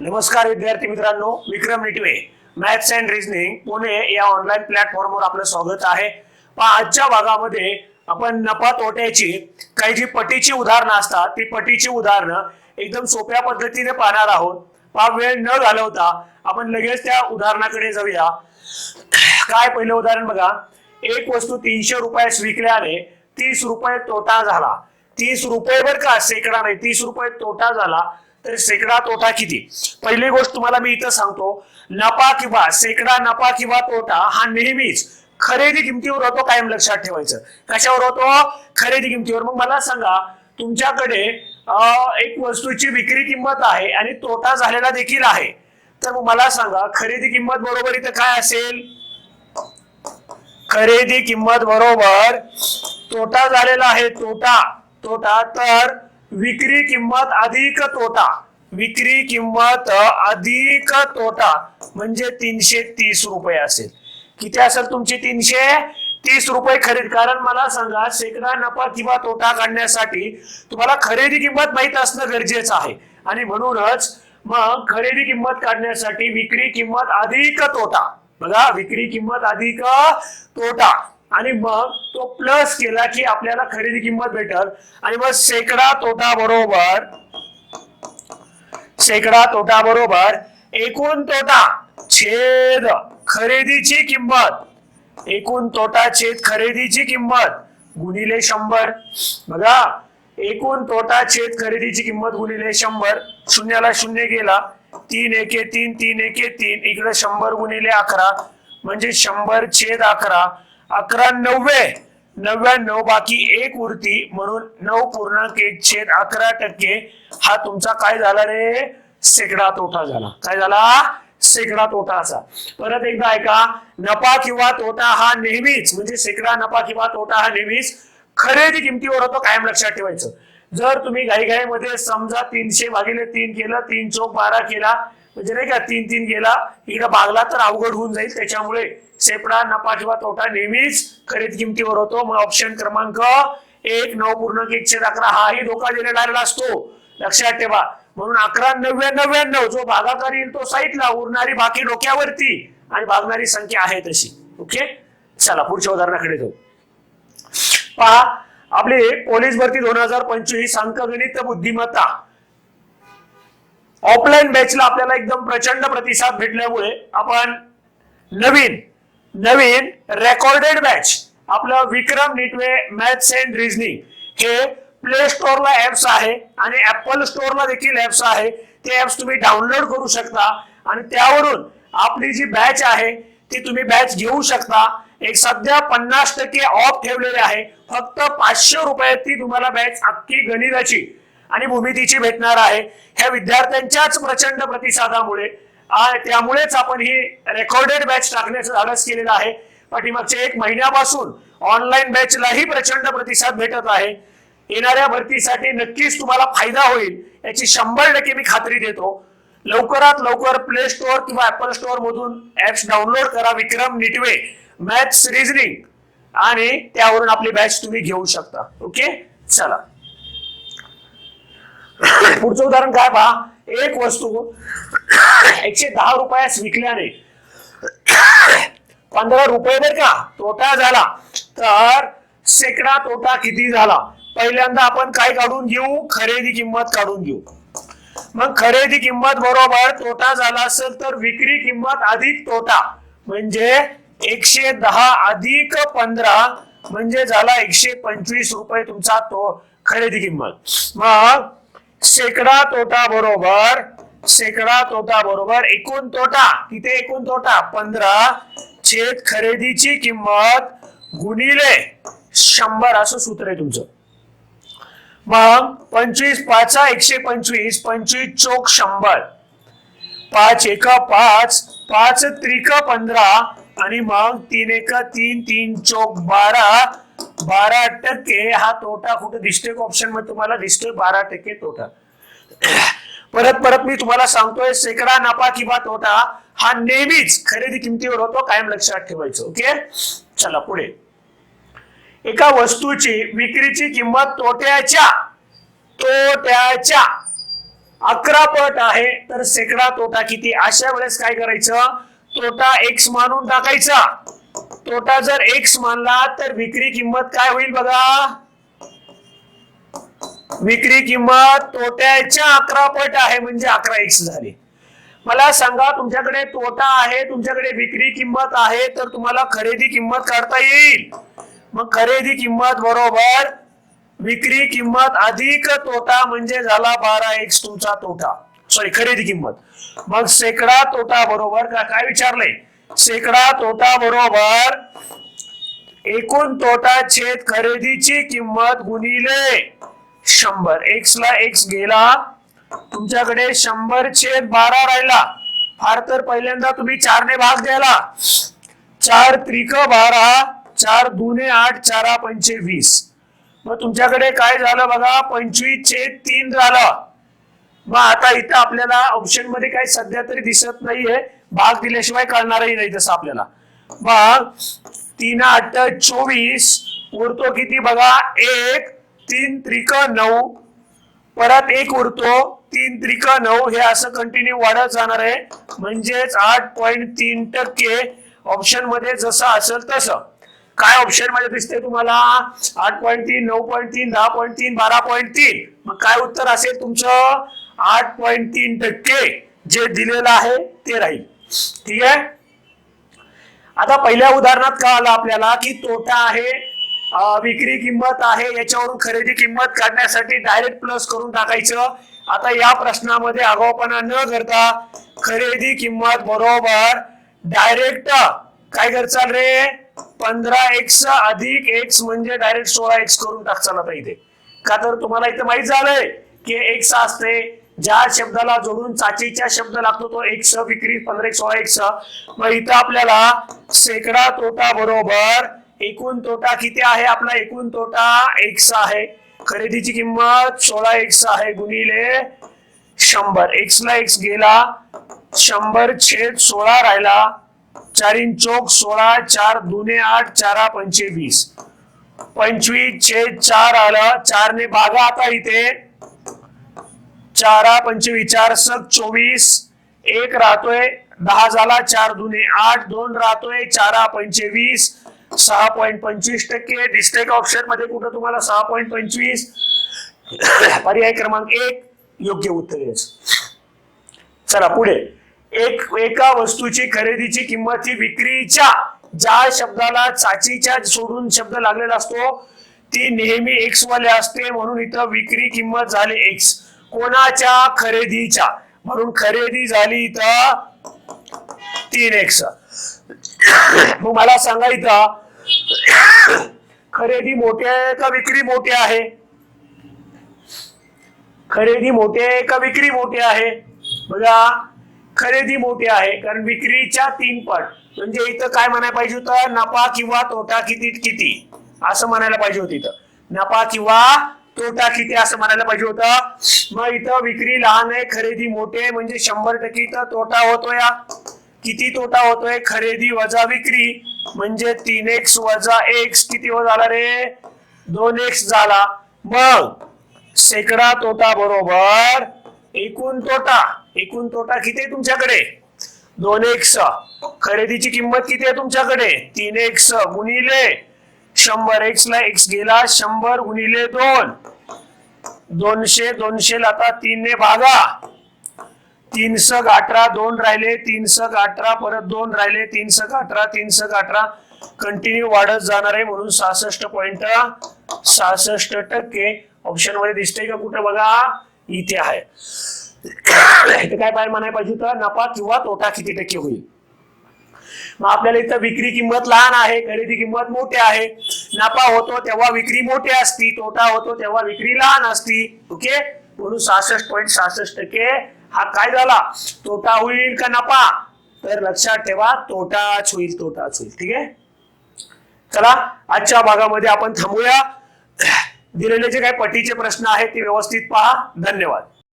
नमस्कार विद्यार्थी मित्रांनो. Vikram Nitwe maths and reasoning Pune या ऑनलाईन प्लॅटफॉर्मवर आपलं स्वागत आहे. पहा आजच्या भागामध्ये आपण नफा तोट्याची काही जी पटीची उदाहरणं असतात ती पटीची उदाहरणं एकदम सोप्या पद्धतीने पाहणार आहोत. पहा वेळ न घालवता आपण लगेच त्या उदाहरणाकडे जाऊया. काय पहिलं उदाहरण बघा. एक वस्तू तीनशे रुपयास विकल्याने तीस रुपये तोटा झाला. तीस रुपये बर का शेकडा नाही तीस रुपये तोटा झाला. तर शेकडा तोटा किती? पहिली गोष्ट तुम्हाला मी इथं सांगतो नफा किंवा शेकडा नफा किंवा तोटा हा नेहमीच खरेदी किमतीवर होतो कायम लक्षात ठेवायचं. कशावर होतो? खरेदी किमतीवर. मग मला सांगा तुमच्याकडे एक वस्तूची विक्री किंमत आहे आणि तोटा झालेला देखील आहे. तर मग मला सांगा खरेदी किंमत बरोबर इथं काय असेल? खरेदी किंमत बरोबर तोटा झालेला आहे तोटा तोटा तर विक्री किंमत अधिक तोटा विक्री किंमत अधिक तोटा म्हणजे तीनशे तीस रुपये असेल. किती असेल तुमची तीनशे? तीस रुपये खरेदी. कारण मला सांगा शेकडा नफा किंवा तोटा काढण्यासाठी तुम्हाला खरेदी किंमत माहीत असणं गरजेचं आहे. आणि म्हणूनच मग खरेदी किंमत काढण्यासाठी विक्री किंमत अधिक तोटा बघा विक्री किंमत अधिक तोटा आणि मग तो प्लस केला की आपल्याला खरेदी किंमत भेटल. आणि मग शेकडा तोटा बरोबर शेकडा तोटा बरोबर एकूण तोटा छेद खरेदीची किंमत. एकूण तोटा छेद खरेदीची किंमत गुणिले शंभर. बघा एकूण तोटा छेद खरेदीची किंमत गुणिले शंभर. शून्याला शून्य गेला. तीन एके तीन तीन एके तीन. इकडे शंभर गुणिले अकरा. म्हणजे शंभर छेद अकरा. अकरा नव्वे. नव्याण्णव बाकी एक उरती म्हणून नऊ पूर्णांक एक छेद अकरा टक्के. हा तुमचा काय झाला रे? शेकडा तोटा झाला. काय झाला? शेकडा तोटा असा. परत एकदा ऐका. नफा किंवा तोटा हा नेहमीच म्हणजे शेकडा नफा किंवा तोटा हा नेहमीच खरेदी किमतीवर होतो कायम लक्षात ठेवायचं. जर तुम्ही घाईघाईमध्ये समजा तीनशे भागिले तीन केलं तीन चौक बारा केला म्हणजे नाही का तीन तीन गेला इकडे भागला तर अवघड होऊन जाईल. त्याच्यामुळे सेपडा नफा किंवा तोटा नेहमीच खरेदी किमतीवर होतो. मग ऑप्शन क्रमांक एक नऊ पूर्णांक एकशे अकरा हाही धोका देण्यात आलेला असतो. लक्षात ठेवा. म्हणून अकरा नव्या नव्याण्णव जो भागाकार येईल तो साईडला उरणारी बाकी डोक्यावरती आणि भागणारी संख्या आहे तशी. ओके चला पुढच्या उदाहरणाकडे जाऊ. पहा आपली पोलीस भरती दोन हजार पंचवीस अंकगणित बुद्धिमत्ता. ऑफलाईन बॅचला आपल्याला एकदम प्रचंड प्रतिसाद भेटल्यामुळे आपण नवीन नवीन रेकॉर्डेड बॅच आपलं Vikram Nitwe maths and reasoning हे प्ले स्टोअरला ऍप्स आहे आणि ऍपल स्टोअरला देखील ऍप्स आहे. ते ऍप्स तुम्ही डाउनलोड करू शकता आणि त्यावरून आपली जी बॅच आहे ती तुम्ही बॅच घेऊ शकता. एक सध्या पन्नास टक्के ऑफ ठेवलेले आहे. फक्त पाचशे रुपयात ती तुम्हाला बॅच अख्खी गणिताची आणि भूमितीची भेटणार आहे. ह्या विद्यार्थ्यांच्याच प्रचंड प्रतिसादामुळे त्यामुळेच आपण ही रेकॉर्डेड बॅच टाकण्याचं धाडस केलेलं आहे. पाठीमागच्या एक महिन्यापासून ऑनलाईन बॅचलाही प्रचंड प्रतिसाद भेटत आहे. येणाऱ्या भरतीसाठी नक्कीच तुम्हाला फायदा होईल याची शंभर टक्के मी खात्री देतो. लवकरात लवकर प्ले स्टोअर किंवा ऍपल स्टोअर मधून ऍप्स डाउनलोड करा. विक्रम निटवे मॅथ्स रिझनिंग आणि त्यावरून आपली बॅच तुम्ही घेऊ शकता. ओके चला. पुढचं उदाहरण काय पहा? एक वस्तू एकशे दहा रुपयास विकल्याने. पंधरा रुपये बर का तोटा झाला. तर शेकडा तोटा किती झाला? पहिल्यांदा आपण काय काढून घेऊ? खरेदी किंमत काढून घेऊ. मग खरेदी किंमत बरोबर तोटा झाला असेल तर विक्री किंमत अधिक तोटा. म्हणजे एकशे दहा अधिक पंधरा म्हणजे झाला एकशे पंचवीस रुपये तुमचा तो खरेदी किंमत. मग शेकडा तोटा बरोबर शेकडा तोटा बरोबर एकूण तोटा किती एकूण तोटा? पंधरा. छेद खरेदीची किंमत गुणिले शंभर असं सूत्र आहे तुमचं. मग पंचवीस पाच एकशे पंचवीस पंचवीस चोक शंभर. पाच एक पाच पाच त्रिक पंधरा आणि मग तीन एक तीन तीन चोक बारा बारा टक्के हा तोटा कुठे दिसतोय ऑप्शनमध्ये तुम्हाला दिसतोय बारा टक्के तोटा. परत परत मी तुम्हाला सांगतोय शेकडा नफा किंवा तोटा हा नेहमीच खरेदी किमतीवर होतो कायम लक्षात ठेवायचं ओके चला पुढे. एका वस्तूची विक्रीची किंमत तोट्याच्या तोट्याच्या अकरा पट आहे तर शेकडा तोटा किती? अशा वेळेस काय करायचं? तोटा एक्स मानून टाकायचा. तोटा जर एक्स मानला तर विक्री किंमत काय होईल बघा? विक्री किंमत तोट्याच्या अकरा पट आहे म्हणजे अकरा एक्स झाली. मला सांगा तुमच्याकडे तोटा आहे तुमच्याकडे विक्री किंमत आहे तर तुम्हाला खरेदी किंमत काढता येईल. मग खरेदी किंमत बरोबर विक्री किंमत अधिक तोटा म्हणजे झाला बारा एक्स तुमचा तोटा. सॉरी खरेदी किंमत. मग शेकडा तोटा बरोबर का काय विचारलंय? शेकडा तोटा बरोबर एकूण तोटा छेद खरेदीची किंमत गुणिले शंभर. एक्स ला एक्स गेला तुमच्याकडे शंभर छेद बारा राहिला. फार तर पहिल्यांदा तुम्ही चारने भाग द्यायला. चार त्रिक बारा चार दुने आठ चारा पंचे वीस. मग तुमच्याकडे काय झालं बघा पंचवीस छेद तीन झालं. मग आता इथं आपल्याला ऑप्शनमध्ये काही सध्या तरी दिसत नाहीये. भाग दिल्याशिवाय कळणारही नाही तसं आपल्याला. मग तीन आठ चोवीस उरतो किती? बघा एक तीन त्रिक नऊ. परत एक उरतो तीन त्रिक नऊ. हे असं कंटिन्यू वाढत जाणार आहे. म्हणजेच आठ पॉईंट तीन टक्के ऑप्शनमध्ये जसं असेल तसं. काय ऑप्शनमध्ये दिसते तुम्हाला? आठ पॉईंट तीन नऊ पॉईंट तीन दहा पॉईंट तीन बारा पॉईंट तीन. मग काय उत्तर असेल तुमचं? आठ पॉईंट तीन टक्के जे दिलेलं आहे ते राहील. ठीक आहे? आता पहिल्या उदाहरणात काय आलं आपल्याला? की तोटा आहे विक्री किंमत आहे याच्यावरून खरेदी किंमत काढण्यासाठी डायरेक्ट प्लस करून टाकायचं. आता या प्रश्नामध्ये आगाऊपणा न करता खरेदी किंमत बरोबर डायरेक्ट काय करचाल रे? पंधरा एक्स अधिक एक्स म्हणजे डायरेक्ट सोळा एक्स करून टाकचाल आता इथे. का तर तुम्हाला इथं माहीत झालंय की एक्स असते ज्या शब्दाला जोडून चाचीचा शब्द लागतो तो एक्स विक्री पंधरा एक सोळा एक्स मग इथं आपल्याला शेकडा तोटा बरोबर एकूण तोटा किती आहे? आपला एकूण तोटा एक्स आहे. खरेदीची किंमत सोळा एक्स आहे गुणिले शंभर. एक्स ला एक्स गेला शंभर छेद सोळा राहिला चारीन चौक सोळा चार दुने आठ चारा पंचे वीस पंचवीस छेद चार आलं चारने भागा आता इथे चारा पंचवीस चार चोवीस. एक राहतोय दहा झाला चार दुने आठ. दोन राहतोय चारा पंचवीस. सहा पॉईंट पंचवीस टक्के. दिसतंय का ऑप्शनमध्ये कुठं तुम्हाला सहा पॉईंट पंचवीस? पर्याय क्रमांक एक योग्य उत्तर चला पुढे. एक एका वस्तूची खरेदीची किंमत ही विक्रीच्या ज्या शब्दाला चाचीच्या सोडून शब्द लागलेला असतो ती नेहमी एक्स वाले असते म्हणून इथं विक्री किंमत झाली एक्स कोणाच्या खरेदीच्या? म्हणून खरेदी झाली इथं तीन एक्स मग मला सांगा इथं खरेदी मोठी आहे का विक्री मोठी आहे? खरेदी मोठी आहे का विक्री मोठी आहे? बघा खरेदी मोठी आहे कारण विक्रीच्या तीन पट. म्हणजे इथं काय म्हणायला पाहिजे होतं? नफा किंवा तोटा किती किती? असं म्हणायला पाहिजे होतं इथं. नफा किंवा तोटा किती असं म्हणायला पाहिजे होतं. मग इथं विक्री लहान आहे खरेदी मोठी आहे म्हणजे शंभर टक्के इथं तोटा होतोय किती तोटा होतोय? खरेदी वजा विक्री म्हणजे तीन एक्स वजा एक्स किती हो झाला रे? दोन एक्स झाला. मग शेकडा तोटा बरोबर एकूण तोटा एकूण तोटा किती आहे तुमच्याकडे? दोन एक्स खरेदीची किंमत किती आहे तुमच्याकडे? तीन एक्स गुणिले शंभर एक्स ला एक्स गेला शंभर गुणिले दोन. दोनशे दोनशे आता तीन ने भागा. तीन सग अठरा दोन राहिले तीन सग अठरा परत दोन राहिले तीन सग अठरा तीन सग अठरा. कंटिन्यू वाढत जाणार आहे म्हणून सहासष्ट पॉइंट सहासष्ट टक्के. ऑप्शनमध्ये दिसतंय का कुठं बघा? इथे आहे. काय पाहिजे म्हणायला पाहिजे तर नफा किंवा तोटा किती टक्के होईल? मग आपल्याला इथं विक्री किंमत लहान आहे खरेदी किंमत मोठी आहे. नफा होतो तेव्हा विक्री मोठी असती तोटा होतो तेव्हा विक्री लहान असती. ओके? म्हणून सहासष्ट पॉईंट सहासष्ट टक्के हा काय झाला? तोटा होईल का नफा? तर लक्षात ठेवा तोटाच होईल तोटाच होईल. ठीक आहे? चला आजच्या भागामध्ये आपण थांबूया. दिलेले जे काही पटीचे प्रश्न आहेत ते व्यवस्थित पहा. धन्यवाद.